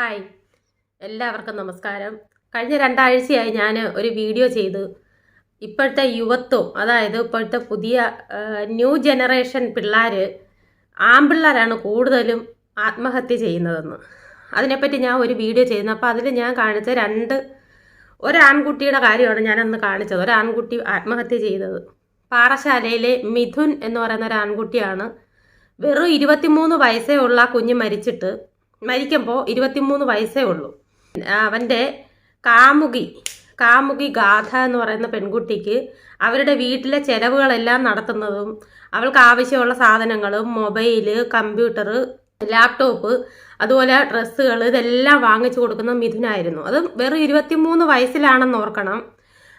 Hi. എല്ലാവർക്കും നമസ്കാരം. കഴിഞ്ഞ രണ്ടാഴ്ചയായി ഞാൻ ഒരു വീഡിയോ ചെയ്തു. ഇപ്പോഴത്തെ യുവത്വം അതായത് ഇപ്പോഴത്തെ പുതിയ ന്യൂ ജനറേഷൻ പിള്ളേർ ആൺപിള്ളേരാണ് കൂടുതലും ആത്മഹത്യ ചെയ്യുന്നതെന്ന്. അതിനെപ്പറ്റി ഞാൻ ഒരു വീഡിയോ ചെയ്യുന്നു. അപ്പോൾ അതിൽ ഞാൻ കാണിച്ച രണ്ട് ഒരാൺകുട്ടിയുടെ കാര്യമാണ് ഞാനന്ന് കാണിച്ചത്. ഒരാൺകുട്ടി ആത്മഹത്യ ചെയ്തത്. പാറശാലയിലെ മിഥുൻ എന്ന് പറയുന്ന ഒരു ആൺകുട്ടിയാണ് വെറും ഇരുപത്തിമൂന്ന് വയസ്സേ ഉള്ള കുഞ്ഞ് മരിച്ചിട്ട്. മരിക്കുമ്പോൾ ഇരുപത്തിമൂന്ന് വയസ്സേ ഉള്ളൂ. അവന്റെ കാമുകി കാമുകി ഗാഥ എന്ന് പറയുന്ന പെൺകുട്ടിക്ക് അവരുടെ വീട്ടിലെ ചെലവുകളെല്ലാം നടത്തുന്നതും അവൾക്ക് ആവശ്യമുള്ള സാധനങ്ങളും മൊബൈൽ കമ്പ്യൂട്ടർ ലാപ്ടോപ്പ് അതുപോലെ ഡ്രസ്സുകൾ ഇതെല്ലാം വാങ്ങിച്ചു കൊടുക്കുന്ന മിഥുനായിരുന്നു. അത് വെറും ഇരുപത്തിമൂന്ന് വയസ്സിലാണെന്ന് ഓർക്കണം.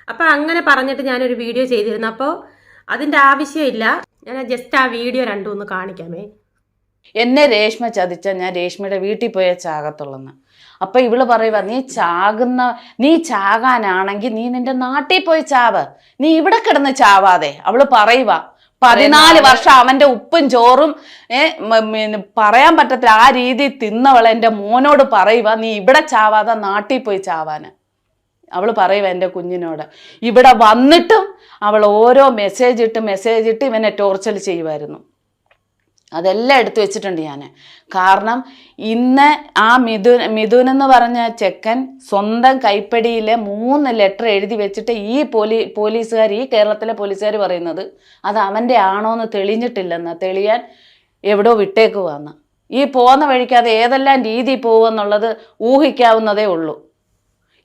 അപ്പോൾ അങ്ങനെ പറഞ്ഞിട്ട് ഞാനൊരു വീഡിയോ ചെയ്തിരുന്നു. അപ്പോൾ അതിന്റെ ആവശ്യമില്ല. ഞാൻ ജസ്റ്റ് ആ വീഡിയോ രണ്ടുമൊന്ന് കാണിക്കാമേ. എന്നെ രേഷ്മ ചതിച്ച ഞാൻ രേഷ്മയുടെ വീട്ടിൽ പോയ ചാകത്തുള്ളെന്ന്. അപ്പം ഇവൾ പറയുക നീ ചാകുന്ന നീ ചാകാനാണെങ്കിൽ നീ നിന്റെ നാട്ടിൽ പോയി ചാവ്. നീ ഇവിടെ കിടന്ന് ചാവാതെ. അവൾ പറയുക പതിനാല് വർഷം അവന്റെ ഉപ്പും ചോറും പറയാൻ പറ്റത്തില്ല. ആ രീതി തിന്നവൾ എന്റെ മോനോട് പറയുക നീ ഇവിടെ ചാവാതെ നാട്ടിൽ പോയി ചാവാന്. അവൾ പറയുക എന്റെ കുഞ്ഞിനോട്. ഇവിടെ വന്നിട്ടും അവൾ ഓരോ മെസ്സേജ് ഇട്ട് മെസ്സേജ് ഇട്ട് ഇവനെ ടോർച്ചർ ചെയ്യുമായിരുന്നു അതെല്ലാം എടുത്തു വെച്ചിട്ടുണ്ട് ഞാൻ കാരണം ഇന്ന് ആ മിഥുൻ മിഥുൻ എന്ന് പറഞ്ഞ ചെക്കൻ സ്വന്തം കൈപ്പടിയിൽ മൂന്ന് ലെറ്റർ എഴുതി വെച്ചിട്ട് ഈ പോലീ പോലീസുകാർ ഈ കേരളത്തിലെ പോലീസുകാർ പറയുന്നത് അത് അവന്റെ ആണോ എന്ന് തെളിഞ്ഞിട്ടില്ലെന്ന് തെളിയാൻ എവിടോ വിട്ടേക്കുവാന്ന് ഈ പോകുന്ന വഴിക്ക് അത് ഏതെല്ലാം രീതി പോകുമെന്നുള്ളത് ഊഹിക്കാവുന്നതേ ഉള്ളൂ.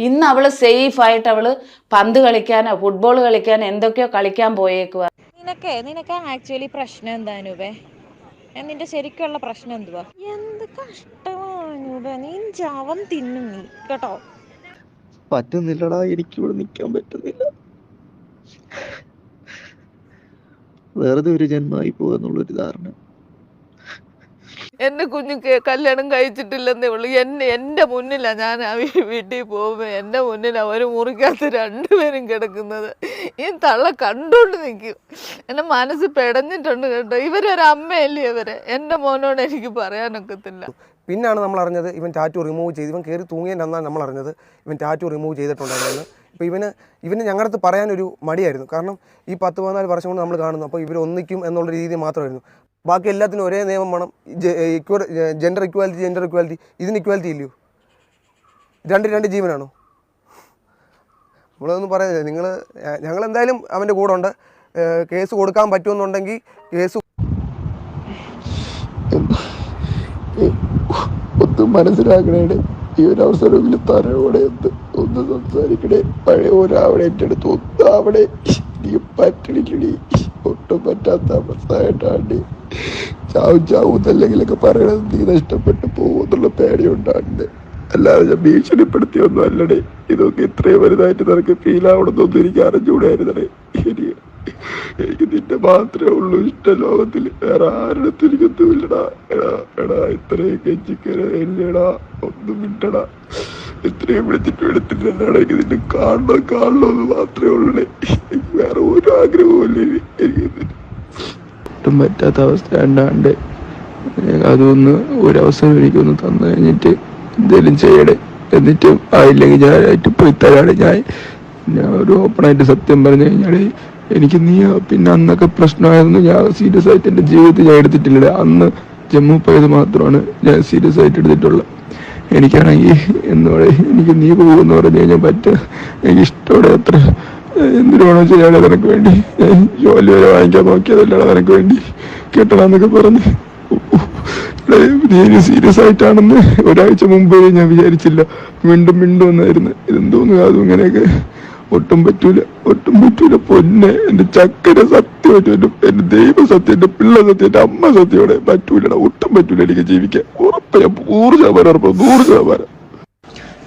ഇന്ന് അവൾ സേഫായിട്ട് അവൾ പന്ത് കളിക്കാനോ ഫുട്ബോൾ കളിക്കാനോ എന്തൊക്കെയോ കളിക്കാൻ പോയേക്കുക നിനക്ക് നിനക്ക് ആക്ച്വലി പ്രശ്നം എന്താ നിന്റെ ശരിക്കുള്ള പ്രശ്നം എന്തുവാ? എന്ത് കഷ്ടമാണ് നീ തിന്നും നീ കേട്ടോ? പറ്റുന്നില്ലടാ എനിക്കിവിടെ നിൽക്കാൻ പറ്റുന്നില്ല. വെറുതെ ഒരു ജന്മമായി പോകുന്നുള്ളൊരു ധാരണ. എന്റെ കുഞ്ഞു കല്യാണം കഴിച്ചിട്ടില്ലെന്നേ ഉള്ളൂ. എന്നെ എന്റെ മുന്നിലാ ഞാൻ ആ വീട്ടിൽ പോകുമ്പോൾ എന്റെ മുന്നിലാ ഒരു മുറിക്കകത്ത് രണ്ടുപേരും കിടക്കുന്നത്. ഈ തള്ള കണ്ടോണ്ട് നിൽക്കും എന്റെ മനസ്സ് പെടഞ്ഞിട്ടുണ്ട് കേട്ടോ. ഇവരൊരു അമ്മയല്ലേ ഇവർ? എന്റെ മോനോട് എനിക്ക് പറയാനൊക്കത്തില്ല. പിന്നാണ് നമ്മൾ അറിഞ്ഞത് ഇവൻ ടാറ്റു റിമൂവ് ചെയ്ത്. ഇവൻ കയറി തൂങ്ങിയതിന്റെ നമ്മൾ അറിഞ്ഞത് ഇവൻ ടാറ്റു റിമൂവ് ചെയ്തിട്ടുണ്ടായിരുന്നു ഇപ്പോൾ ഇവന് ഇവന് ഞങ്ങളുടെ അടുത്ത് പറയാനൊരു മടിയായിരുന്നു. കാരണം ഈ പത്ത് പതിനാല് വർഷം കൊണ്ട് നമ്മൾ കാണുന്നു. അപ്പോൾ ഇവരൊന്നിക്കും എന്നുള്ള രീതി മാത്രമായിരുന്നു. ബാക്കി എല്ലാത്തിനും ഒരേ നിയമം വേണം. ജെൻഡർ ഇക്വാലിറ്റി ജെൻഡർ ഇക്വാലിറ്റി ഇതിന് ഇക്വാലിറ്റി ഇല്ലയോ? രണ്ട് രണ്ട് ജീവനാണോ? നമ്മളതൊന്നും പറയുന്നില്ല നിങ്ങൾ ഞങ്ങൾ എന്തായാലും അവന്റെ കൂടെ ഉണ്ട്. കേസ് കൊടുക്കാൻ പറ്റുമെന്നുണ്ടെങ്കിൽ കേസ് ഒന്നും മനസ്സിലാക്കണേ ഈ ഒരു അവസരമെങ്കിലും തന്നോടെ ഒന്ന് ഒന്ന് സംസാരിക്കണേ. പഴയ ഒരാവിടെ എന്റെ അടുത്ത് അവിടെ എനിക്ക് പറ്റണില്ലടി. ഒട്ടും പറ്റാത്ത അവസ്ഥയായിട്ടാണ്. ചാവും ചാവും എന്നല്ലെങ്കിലൊക്കെ പറയണത് നീ നഷ്ടപ്പെട്ടു പോകുമെന്നുള്ള പേടിയുണ്ടാണ്ട് അല്ലാതെ ഞാൻ ഭീഷണിപ്പെടുത്തിയൊന്നും അല്ലടേ ഇതൊക്കെ ഇത്രയും വലുതായിട്ട് നിനക്ക് ഫീൽ ആവണമെന്നൊന്നും എനിക്ക് അറിഞ്ഞുകൂടായിരുന്നടേ. ഇനി എനിക്ക് നിന്നെ മാത്രമേ ഉള്ളൂ. ഇഷ്ട ലോകത്തിൽ വേറെ ആരുടെ എനിക്കൊന്നും ഇല്ലടാ എടാ എടാ ഇത്രയും ഇല്ലടാ ഒന്നും വിട്ടടാ ഇത്രയും വിളിച്ചിട്ട് എടുത്തിട്ട് എനിക്ക് നിന്നെ കാണണം കാണണം എന്ന് മാത്രമേ ഉള്ളൂ. എനിക്ക് വേറെ ഒരു ആഗ്രഹവും ഒട്ടും പറ്റാത്ത അവസ്ഥ ഉണ്ടാണ്ട് അതൊന്ന് ഒരവസരം എനിക്കൊന്ന് തന്നു കഴിഞ്ഞിട്ട് എന്തെങ്കിലും ചെയ്യണേ എന്നിട്ടും ആയില്ലെങ്കിൽ ഞാനായിട്ട് പോയി തരാണ്. ഞാൻ ഞാൻ ഒരു ഓപ്പണായിട്ട് സത്യം പറഞ്ഞു കഴിഞ്ഞാൽ എനിക്ക് നീ പിന്നെ അന്നൊക്കെ പ്രശ്നമായിരുന്നു. ഞാൻ സീരിയസ് ആയിട്ട് എന്റെ ജീവിതത്തിൽ ഞാൻ എടുത്തിട്ടില്ല. അന്ന് ജമ്മു പോയത് മാത്രമാണ് ഞാൻ സീരിയസ് ആയിട്ട് എടുത്തിട്ടുള്ളത്. എനിക്കാണെങ്കിൽ എന്നോട് എനിക്ക് നീ പോകുമെന്ന് പറഞ്ഞു കഴിഞ്ഞാൽ പറ്റുക. എനിക്ക് ഇഷ്ടമോടെ അത്ര എന്തിനാണോ ചെയ്യാനുള്ളത് നിനക്ക് വേണ്ടി. ജോലി വരെ വാങ്ങിക്കാൻ നോക്കിയതല്ലാതെ നിനക്ക് വേണ്ടി. കിട്ടണമെന്നൊക്കെ പറഞ്ഞ്. നീ സീരിയസ് ആയിട്ടാണെന്ന് ഒരാഴ്ച മുമ്പേ ഞാൻ വിചാരിച്ചില്ല. വീണ്ടും വീണ്ടും എന്നായിരുന്നു ഇതെന്തോന്നു അതും ഇങ്ങനെയൊക്കെ. ഒട്ടും പറ്റൂല ഒട്ടും പറ്റൂല. പൊന്നെ എന്റെ ചക്കര സത്യം പറ്റൂല എന്റെ ദൈവ സത്യം എന്റെ പിള്ള സത്യം എന്റെ അമ്മ സത്യോടെ പറ്റൂലടാ. ഒട്ടും പറ്റൂല എനിക്ക് ജീവിക്കാൻ. ഞാൻ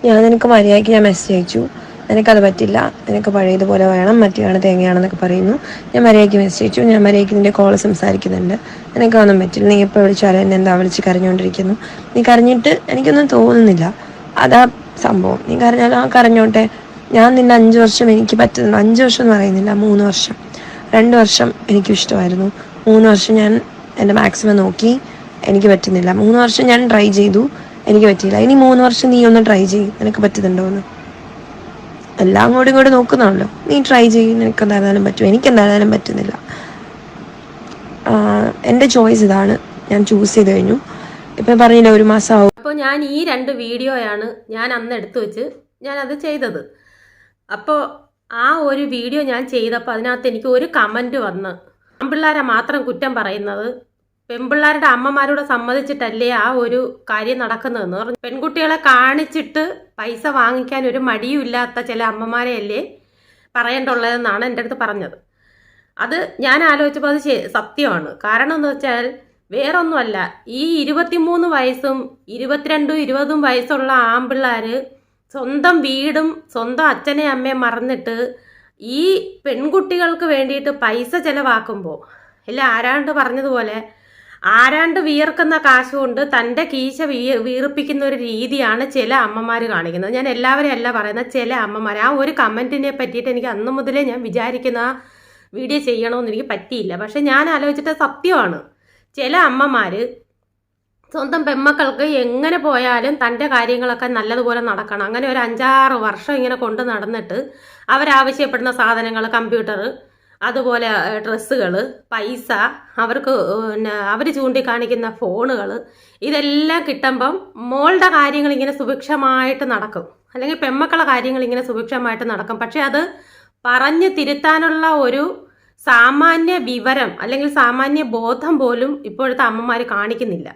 ഞാൻ നിനക്ക് മര്യാദയ്ക്ക് ഞാൻ മെസ്സേജ് അയച്ചു. നിനക്കത് പറ്റില്ല. നിനക്ക് പഴയതുപോലെ വേണം. മറ്റേയാണ് തേങ്ങയാണെന്നൊക്കെ പറയുന്നു. ഞാൻ മര്യാദയ്ക്ക് മെസ്സേജ് അയച്ചു. ഞാൻ മര്യാദയ്ക്ക് നിന്റെ കോൾ സംസാരിക്കുന്നുണ്ട്. നിനക്കൊന്നും പറ്റില്ല. നീ എപ്പോൾ വിളിച്ചാലും എന്നെ എന്താ വിളിച്ച് കരഞ്ഞുകൊണ്ടിരിക്കുന്നു നീ കരഞ്ഞിട്ട് എനിക്കൊന്നും തോന്നുന്നില്ല. അതാ സംഭവം. നീ കരഞ്ഞാലും ആ കരഞ്ഞോട്ടെ. ഞാൻ നിന്നെ അഞ്ച് വർഷം എനിക്ക് പറ്റുന്നുണ്ട് അഞ്ച് വർഷം എന്ന് പറയുന്നില്ല. മൂന്ന് വർഷം. രണ്ട് വർഷം എനിക്കും ഇഷ്ടമായിരുന്നു. മൂന്ന് വർഷം ഞാൻ എന്റെ മാക്സിമം നോക്കി. എനിക്ക് പറ്റുന്നില്ല. മൂന്ന് വർഷം ഞാൻ ട്രൈ ചെയ്തു. എനിക്ക് പറ്റിയില്ല. ഇനി മൂന്ന് വർഷം നീ ഒന്ന് ട്രൈ ചെയ്യും. നിനക്ക് പറ്റുന്നുണ്ടോ എന്ന്. എല്ലാം അങ്ങോട്ടും ഇങ്ങോട്ട് നോക്കുന്നാണല്ലോ നീ ട്രൈ ചെയ്യും. നിനക്ക് എന്തായാലും പറ്റും. എനിക്ക് എന്തായാലും പറ്റുന്നില്ല. എന്റെ ചോയ്സ് ഇതാണ്. ഞാൻ ചൂസ് ചെയ്ത് കഴിഞ്ഞു. ഇപ്പം പറഞ്ഞില്ല ഒരു മാസം ആവും. അപ്പോൾ ഞാൻ ഈ രണ്ട് വീഡിയോയാണ് ഞാൻ അന്ന് എടുത്തു വെച്ച് ഞാനത് ചെയ്തത്. അപ്പോൾ ആ ഒരു വീഡിയോ ഞാൻ ചെയ്തപ്പോൾ അതിനകത്ത് എനിക്ക് ഒരു കമന്റ് വന്ന് ആൺപിള്ളേരെ മാത്രം കുറ്റം പറയുന്നത് പെൺപിള്ളേരുടെ അമ്മമാരോട് സമ്മതിച്ചിട്ടല്ലേ ആ ഒരു കാര്യം നടക്കുന്നതെന്ന് പറഞ്ഞു. പെൺകുട്ടികളെ കാണിച്ചിട്ട് പൈസ വാങ്ങിക്കാൻ ഒരു മടിയും ഇല്ലാത്ത ചില അമ്മമാരെയല്ലേ പറയേണ്ടുള്ളതെന്നാണ് എന്റെ അടുത്ത് പറഞ്ഞത്. അത് ഞാൻ ആലോചിച്ചപ്പോൾ അത് സത്യമാണ്. കാരണം എന്ന് വെച്ചാൽ വേറൊന്നുമല്ല ഈ ഇരുപത്തിമൂന്ന് വയസ്സും ഇരുപത്തിരണ്ടും ഇരുപതും വയസ്സുള്ള ആൺപിള്ളേർ സ്വന്തം വീടും സ്വന്തം അച്ഛനെ അമ്മയും മറന്നിട്ട് ഈ പെൺകുട്ടികൾക്ക് വേണ്ടിയിട്ട് പൈസ ചിലവാക്കുമ്പോൾ ഇല്ല ആരാണ്ട് പറഞ്ഞതുപോലെ ആരാണ്ട് വിയർക്കുന്ന കാശ് കൊണ്ട് തന്റെ കീശ വീ വീർപ്പിക്കുന്ന ഒരു രീതിയാണ് ചില അമ്മമാർ കാണിക്കുന്നത്. ഞാൻ എല്ലാവരെയും അല്ല പറയുന്ന ചില അമ്മമാർ ആ ഒരു കമന്റിനെ പറ്റിയിട്ട് എനിക്ക് അന്ന് മുതലേ ഞാൻ വിചാരിക്കുന്ന വീഡിയോ ചെയ്യണമെന്ന് എനിക്ക് പറ്റിയില്ല. പക്ഷെ ഞാൻ ആലോചിച്ചിട്ട് സത്യമാണ്. ചില അമ്മമാർ സ്വന്തം പെമ്മക്കൾക്ക് എങ്ങനെ പോയാലും തന്റെ കാര്യങ്ങളൊക്കെ നല്ലതുപോലെ നടക്കണം. അങ്ങനെ ഒരു അഞ്ചാറ് വർഷം ഇങ്ങനെ കൊണ്ട് നടന്നിട്ട് അവരാവശ്യപ്പെടുന്ന സാധനങ്ങൾ കമ്പ്യൂട്ടർ അതുപോലെ ഡ്രസ്സുകൾ പൈസ അവർക്ക് പിന്നെ അവർ ചൂണ്ടിക്കാണിക്കുന്ന ഫോണുകൾ ഇതെല്ലാം കിട്ടുമ്പം മോളുടെ കാര്യങ്ങൾ ഇങ്ങനെ സുഭിക്ഷമായിട്ട് നടക്കും. അല്ലെങ്കിൽ പെമ്മക്കളെ കാര്യങ്ങൾ ഇങ്ങനെ സുഭിക്ഷമായിട്ട് നടക്കും. പക്ഷെ അത് പറഞ്ഞ് തിരുത്താനുള്ള ഒരു സാമാന്യ വിവരം അല്ലെങ്കിൽ സാമാന്യ ബോധം പോലും ഇപ്പോഴത്തെ അമ്മമാർ കാണിക്കുന്നില്ല.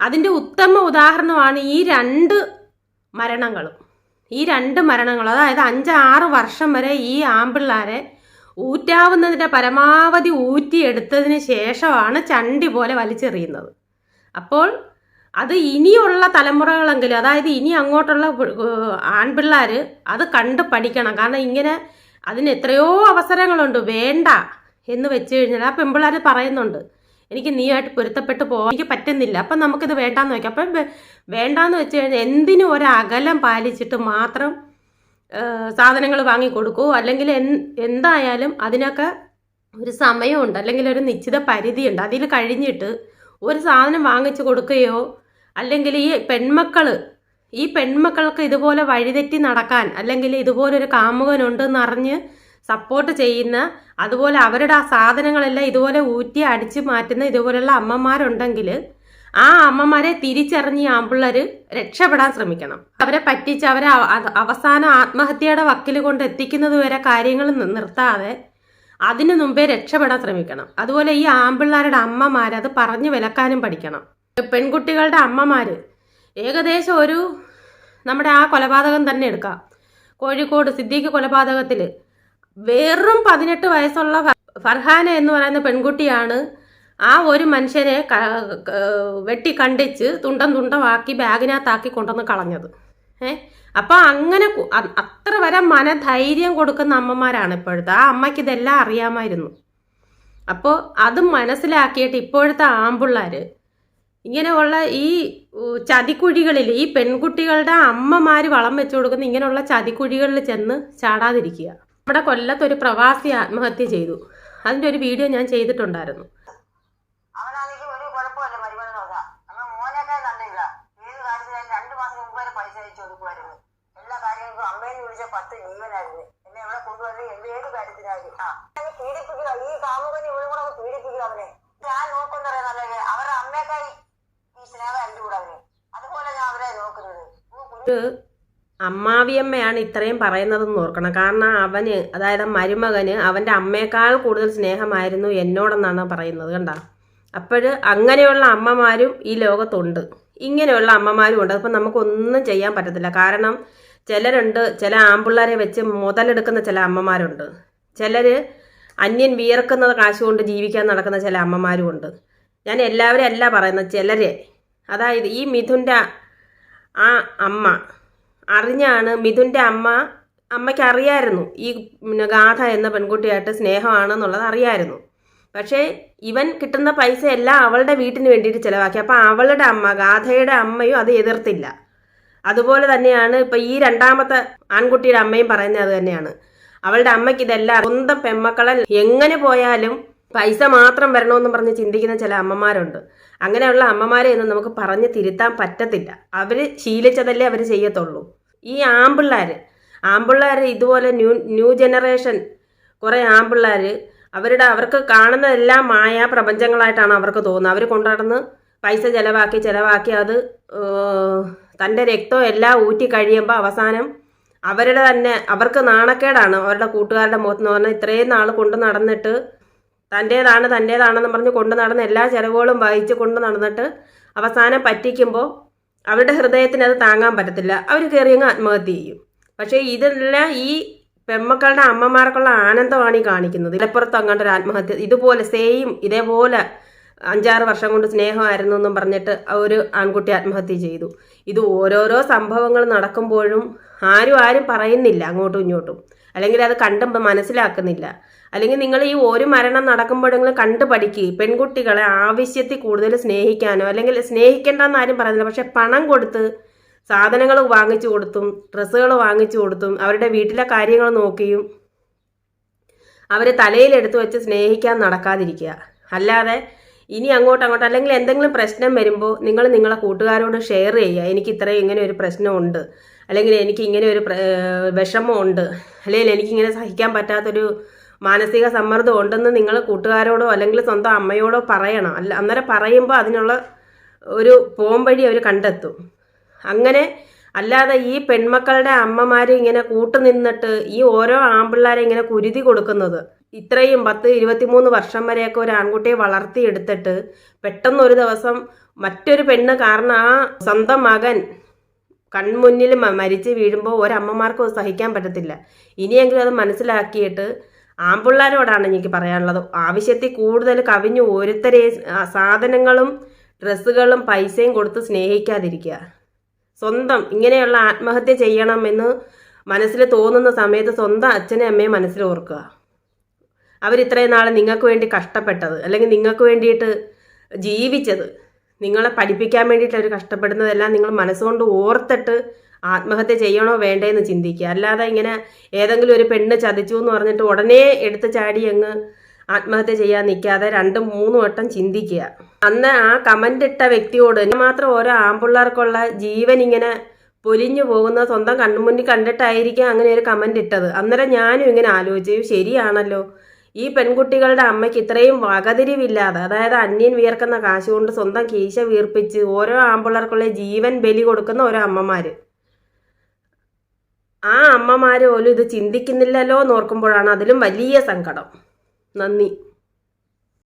അതിന്റെ ഉത്തമ ഉദാഹരണമാണ് ഈ രണ്ട് മരണങ്ങളും. ഈ രണ്ട് മരണങ്ങൾ അതായത് അഞ്ച് ആറ് വർഷം വരെ ഈ ആമ്പിള്ളാരെ ഊറ്റാവുന്നതിന്റെ പരമാവധി ഊറ്റിയെടുത്തതിന് ശേഷമാണ് ചണ്ടി പോലെ വലിച്ചെറിയുന്നത്. അപ്പോൾ അത് ഇനിയുള്ള തലമുറകളെങ്കിലും അതായത് ഇനി അങ്ങോട്ടുള്ള ആൺപിള്ളേർ അത് കണ്ട് പഠിക്കണം. കാരണം ഇങ്ങനെ അതിന് എത്രയോ അവസരങ്ങളുണ്ട്. വേണ്ട എന്ന് വെച്ച് കഴിഞ്ഞാൽ ആ പെൺപിള്ളേർ പറയുന്നുണ്ട് എനിക്ക് നീയായിട്ട് പൊരുത്തപ്പെട്ട് പോകാൻ എനിക്ക് പറ്റുന്നില്ല. അപ്പം നമുക്കിത് വേണ്ടാന്ന് വയ്ക്കാം അപ്പം വേണ്ടാന്ന് വെച്ച് കഴിഞ്ഞാൽ എന്തിനും ഒരകലം പാലിച്ചിട്ട് മാത്രം സാധനങ്ങൾ വാങ്ങിക്കൊടുക്കൂ അല്ലെങ്കിൽ എന്തായാലും അതിനൊക്കെ ഒരു സമയമുണ്ട്. അല്ലെങ്കിൽ ഒരു നിശ്ചിത പരിധിയുണ്ട്. അതിൽ കഴിഞ്ഞിട്ട് ഒരു സാധനം വാങ്ങിച്ചു കൊടുക്കുകയോ അല്ലെങ്കിൽ ഈ പെൺമക്കൾ ഈ പെൺമക്കൾക്ക് ഇതുപോലെ വഴിതെറ്റി നടക്കാൻ അല്ലെങ്കിൽ ഇതുപോലൊരു കാമുകനുണ്ടെന്ന് അറിഞ്ഞ് സപ്പോർട്ട് ചെയ്യുന്ന അതുപോലെ അവരുടെ ആ സാധനങ്ങളെല്ലാം ഇതുപോലെ ഊറ്റി അടിച്ചു മാറ്റുന്ന ഇതുപോലെയുള്ള അമ്മമാരുണ്ടെങ്കിൽ ആ അമ്മമാരെ തിരിച്ചറിഞ്ഞ് ഈ ആമ്പിള്ളേർ രക്ഷപ്പെടാൻ ശ്രമിക്കണം. അവരെ പറ്റിച്ച് അവരെ അവസാന ആത്മഹത്യയുടെ വക്കിൽ കൊണ്ട് എത്തിക്കുന്നത് വരെ കാര്യങ്ങൾ നിർത്താതെ അതിനു മുമ്പേ രക്ഷപ്പെടാൻ ശ്രമിക്കണം. അതുപോലെ ഈ ആമ്പിള്ളേരുടെ അമ്മമാർ അത് പറഞ്ഞു വിലക്കാനും പഠിക്കണം. പെൺകുട്ടികളുടെ അമ്മമാർ ഏകദേശം ഒരു നമ്മുടെ ആ കൊലപാതകം തന്നെ എടുക്കാം. കോഴിക്കോട് സിദ്ദീഖ് കൊലപാതകത്തിൽ വെറും പതിനെട്ട് വയസ്സുള്ള ഫർഹാന എന്ന് പറയുന്ന പെൺകുട്ടിയാണ് ആ ഒരു മനുഷ്യനെ വെട്ടി കണ്ടിച്ച് തുണ്ടം തുണ്ടമാക്കി ബാഗിനകത്താക്കി കൊണ്ടുവന്ന് കളഞ്ഞത്. ഏ? അപ്പോൾ അങ്ങനെ അത്ര വരെ മനധൈര്യം കൊടുക്കുന്ന അമ്മമാരാണ് ഇപ്പോഴത്തെ. ആ അമ്മയ്ക്ക് ഇതെല്ലാം അറിയാമായിരുന്നു. അപ്പോൾ അത് മനസ്സിലാക്കിയിട്ട് ഇപ്പോഴത്തെ ആമ്പിള്ളേർ ഇങ്ങനെയുള്ള ഈ ചതിക്കുഴികളിൽ ഈ പെൺകുട്ടികളുടെ അമ്മമാർ വളം വെച്ചു കൊടുക്കുന്ന ഇങ്ങനെയുള്ള ചതിക്കുഴികളിൽ ചെന്ന് ചാടാതിരിക്കുക. നമ്മുടെ കൊല്ലത്തൊരു പ്രവാസി ആത്മഹത്യ ചെയ്തു. അതിന്റെ ഒരു വീഡിയോ ഞാൻ ചെയ്തിട്ടുണ്ടായിരുന്നു അവനാണെങ്കിൽ ഒരു കുഴപ്പമില്ല മരുമകൻ നോക്കാം അന്ന് മോനൊക്കെ നന്നില്ല ഏത് കാര്യത്തിലും രണ്ടു മാസം മുമ്പ് വരെ പൈസ അയച്ചു കൊടുക്കുമായിരുന്നു എല്ലാ കാര്യങ്ങൾക്കും അമ്മേനെ വിളിച്ച പത്ത് ജീവനായിരുന്നു കൊണ്ടുവന്ന് ഏത് ആ. അവനെ. ഞാൻ നോക്കുന്ന നല്ലത് അവരുടെ ഈ സ്നേഹം അതുപോലെ ഞാൻ അവരെ അമ്മാവിയമ്മയാണ് ഇത്രയും പറയുന്നതെന്ന് ഓർക്കണം. കാരണം അവന് അതായത് മരുമകന് അവന്റെ അമ്മയേക്കാൾ കൂടുതൽ സ്നേഹമായിരുന്നു എന്നോടെന്നാണ് പറയുന്നത് കണ്ട? അപ്പോൾ അങ്ങനെയുള്ള അമ്മമാരും ഈ ലോകത്തുണ്ട്. ഇങ്ങനെയുള്ള അമ്മമാരും ഉണ്ട്. അപ്പം നമുക്കൊന്നും ചെയ്യാൻ പറ്റത്തില്ല. കാരണം ചിലരുണ്ട് ചില ആമ്പിള്ളേരെ വെച്ച് മുതലെടുക്കുന്ന ചില അമ്മമാരുണ്ട്. ചിലർ അന്യൻ വിയർക്കുന്നത് കാശുകൊണ്ട് ജീവിക്കാൻ നടക്കുന്ന ചില അമ്മമാരും ഉണ്ട് ഞാൻ എല്ലാവരും അല്ല പറയുന്നത് ചിലരെ. അതായത് ഈ മിഥുന്റെ ആ അമ്മ അറിഞ്ഞാണ് മിഥുന്റെ അമ്മ അമ്മയ്ക്ക് അറിയായിരുന്നു ഈ ഗാഥ എന്ന പെൺകുട്ടിയായിട്ട് സ്നേഹമാണെന്നുള്ളത് അറിയായിരുന്നു. പക്ഷേ ഇവൻ കിട്ടുന്ന പൈസ എല്ലാം അവളുടെ വീട്ടിന് വേണ്ടിയിട്ട് ചിലവാക്കി. അപ്പോൾ അവളുടെ അമ്മ ഗാഥയുടെ അമ്മയും അത് എതിർത്തില്ല. അതുപോലെ തന്നെയാണ് ഇപ്പം ഈ രണ്ടാമത്തെ ആൺകുട്ടിയുടെ അമ്മയും പറയുന്നത് അത് തന്നെയാണ്. അവളുടെ അമ്മയ്ക്ക് ഇതെല്ലാം സ്വന്തം പെമ്മക്കളെ എങ്ങനെ പോയാലും പൈസ മാത്രം വരണമെന്ന് പറഞ്ഞ് ചിന്തിക്കുന്ന ചില അമ്മമാരുണ്ട്. അങ്ങനെയുള്ള അമ്മമാരെ ഒന്നും നമുക്ക് പറഞ്ഞ് തിരുത്താൻ പറ്റത്തില്ല. അവർ ശീലിച്ചതല്ലേ അവർ ചെയ്യത്തുള്ളൂ. ഈ ആമ്പിള്ളേർ ആമ്പിള്ളേർ ഇതുപോലെ ന്യൂ ന്യൂ ജനറേഷൻ കുറേ ആമ്പിള്ളേർ അവരുടെ അവർക്ക് കാണുന്നതെല്ലാം മായാ പ്രപഞ്ചങ്ങളായിട്ടാണ് അവർക്ക് തോന്നുന്നത്. അവർ കൊണ്ടുനടന്ന് പൈസ ചിലവാക്കി ചിലവാക്കി അത് തന്റെ രക്തം എല്ലാം ഊറ്റി കഴിയുമ്പോൾ അവസാനം അവരുടെ തന്നെ അവർക്ക് നാണക്കേടാണ് അവരുടെ കൂട്ടുകാരുടെ മുഖത്ത് എന്ന് പറഞ്ഞാൽ ഇത്രയും നാൾ കൊണ്ടു നടന്നിട്ട് തന്റേതാണ് തന്റേതാണെന്ന് പറഞ്ഞ് കൊണ്ട് നടന്ന് എല്ലാ ചിലവുകളും വഹിച്ച് കൊണ്ട് നടന്നിട്ട് അവസാനം പറ്റിക്കുമ്പോൾ അവരുടെ ഹൃദയത്തിന് അത് താങ്ങാൻ പറ്റത്തില്ല. അവർ കയറിയങ്ങ് ആത്മഹത്യ ചെയ്യും. പക്ഷേ ഇതെല്ലാം ഈ പെമ്മക്കളുടെ അമ്മമാർക്കുള്ള ആനന്ദമാണ് ഈ കാണിക്കുന്നത്. ഇലപ്പുറത്ത് അങ്ങോട്ടൊരു ആത്മഹത്യ. ഇതുപോലെ സെയിം ഇതേപോലെ അഞ്ചാറ് വർഷം കൊണ്ട് സ്നേഹമായിരുന്നു എന്നും പറഞ്ഞിട്ട് ഒരു ആൺകുട്ടി ആത്മഹത്യ ചെയ്തു. ഇത് ഓരോരോ സംഭവങ്ങൾ നടക്കുമ്പോഴും ആരും ആരും പറയുന്നില്ല അങ്ങോട്ടും ഇങ്ങോട്ടും. അല്ലെങ്കിൽ അത് കണ്ടുമ്പോൾ മനസ്സിലാക്കുന്നില്ല. അല്ലെങ്കിൽ നിങ്ങൾ ഈ ഒരു മരണം നടക്കുമ്പോഴെങ്കിലും കണ്ടു പഠിക്കുക പെൺകുട്ടികളെ ആവശ്യത്തിൽ കൂടുതൽ സ്നേഹിക്കാനോ അല്ലെങ്കിൽ സ്നേഹിക്കേണ്ടെന്ന് ആരും പറയുന്നില്ല. പക്ഷെ പണം കൊടുത്ത് സാധനങ്ങൾ വാങ്ങിച്ചു കൊടുത്തും ഡ്രസ്സുകൾ വാങ്ങിച്ചു കൊടുത്തും അവരുടെ വീട്ടിലെ കാര്യങ്ങൾ നോക്കിയും അവരെ തലയിലെടുത്ത് വെച്ച് സ്നേഹിക്കാൻ നടക്കാതിരിക്കുക. അല്ലാതെ ഇനി അങ്ങോട്ട് അങ്ങോട്ട് അല്ലെങ്കിൽ എന്തെങ്കിലും പ്രശ്നം വരുമ്പോൾ നിങ്ങൾ നിങ്ങളെ കൂട്ടുകാരോട് ഷെയർ ചെയ്യുക. എനിക്ക് ഇത്രയും ഇങ്ങനെ ഒരു പ്രശ്നമുണ്ട്. അല്ലെങ്കിൽ എനിക്ക് ഇങ്ങനെ ഒരു വിഷമമുണ്ട്. അല്ലെങ്കിൽ എനിക്കിങ്ങനെ സഹിക്കാൻ പറ്റാത്തൊരു മാനസിക സമ്മർദ്ദം ഉണ്ടെന്ന് നിങ്ങൾ കൂട്ടുകാരോടോ അല്ലെങ്കിൽ സ്വന്തം അമ്മയോടോ പറയണം. അല്ല അന്നേരം പറയുമ്പോൾ അതിനുള്ള ഒരു പോംവഴി അവർ കണ്ടെത്തും. അങ്ങനെ അല്ലാതെ ഈ പെൺമക്കളുടെ അമ്മമാർ ഇങ്ങനെ കൂട്ടുനിന്നിട്ട് ഈ ഓരോ ആൺപിള്ളേരെ ഇങ്ങനെ കുരുതി കൊടുക്കുന്നത് ഇത്രയും പത്ത് ഇരുപത്തിമൂന്ന് വർഷം വരെയൊക്കെ ഒരു ആൺകുട്ടിയെ വളർത്തിയെടുത്തിട്ട് പെട്ടെന്ന് ഒരു ദിവസം മറ്റൊരു പെണ്ണ് കാരണം ആ സ്വന്തം മകൻ കൺമുന്നിൽ മരിച്ച് വീഴുമ്പോൾ ഒരമ്മമാർക്കും സഹിക്കാൻ പറ്റത്തില്ല. ഇനിയെങ്കിലും അത് മനസ്സിലാക്കിയിട്ട് ആൺപിള്ളേരോടാണ് എനിക്ക് പറയാനുള്ളത്. ആവശ്യത്തിൽ കൂടുതൽ കവിഞ്ഞ് ഓരോരുത്തരെ സാധനങ്ങളും ഡ്രസ്സുകളും പൈസയും കൊടുത്ത് സ്നേഹിക്കാതിരിക്കുക. സ്വന്തം ഇങ്ങനെയുള്ള ആത്മഹത്യ ചെയ്യണമെന്ന് മനസ്സിൽ തോന്നുന്ന സമയത്ത് സ്വന്തം അച്ഛനെ അമ്മയെ മനസ്സിൽ ഓർക്കുക. അവരിത്രയും നാൾ നിങ്ങൾക്ക് വേണ്ടി കഷ്ടപ്പെട്ടത് അല്ലെങ്കിൽ നിങ്ങൾക്ക് വേണ്ടിയിട്ട് ജീവിച്ചത് നിങ്ങളെ പഠിപ്പിക്കാൻ വേണ്ടിയിട്ട് അവർ കഷ്ടപ്പെടുന്നതെല്ലാം നിങ്ങൾ മനസ്സുകൊണ്ട് ഓർത്തിട്ട് ആത്മഹത്യ ചെയ്യണോ വേണ്ടേന്ന് ചിന്തിക്കുക. അല്ലാതെ ഇങ്ങനെ ഏതെങ്കിലും ഒരു പെണ്ണ് ചതിച്ചു എന്ന് പറഞ്ഞിട്ട് ഉടനെ എടുത്ത് ചാടി അങ്ങ് ആത്മഹത്യ ചെയ്യാൻ നിൽക്കാതെ രണ്ടും മൂന്നും വട്ടം ചിന്തിക്കുക. അന്ന് ആ കമന്റ് ഇട്ട വ്യക്തിയോട് മാത്രം ഓരോ ആമ്പിള്ളേർക്കുള്ള ജീവൻ ഇങ്ങനെ പൊലിഞ്ഞു പോകുന്ന സ്വന്തം കണ്ണുമുന്നിൽ കണ്ടിട്ടായിരിക്കും അങ്ങനെ ഒരു കമന്റ് ഇട്ടത്. അന്നേരം ഞാനും ഇങ്ങനെ ആലോചിച്ചു ശരിയാണല്ലോ. ഈ പെൺകുട്ടികളുടെ അമ്മയ്ക്ക് ഇത്രയും വകതിരിവില്ലാതെ അതായത് അന്യൻ വീർക്കുന്ന കാശ് കൊണ്ട് സ്വന്തം കീശ വീർപ്പിച്ച് ഓരോ ആമ്പിള്ളേർക്കുള്ള ജീവൻ ബലി കൊടുക്കുന്ന ഓരോ അമ്മമാർ ആ അമ്മമാർ പോലും ഇത് ചിന്തിക്കുന്നില്ലല്ലോ എന്ന് ഓർക്കുമ്പോഴാണ് അതിലും വലിയ സങ്കടം. നന്ദി.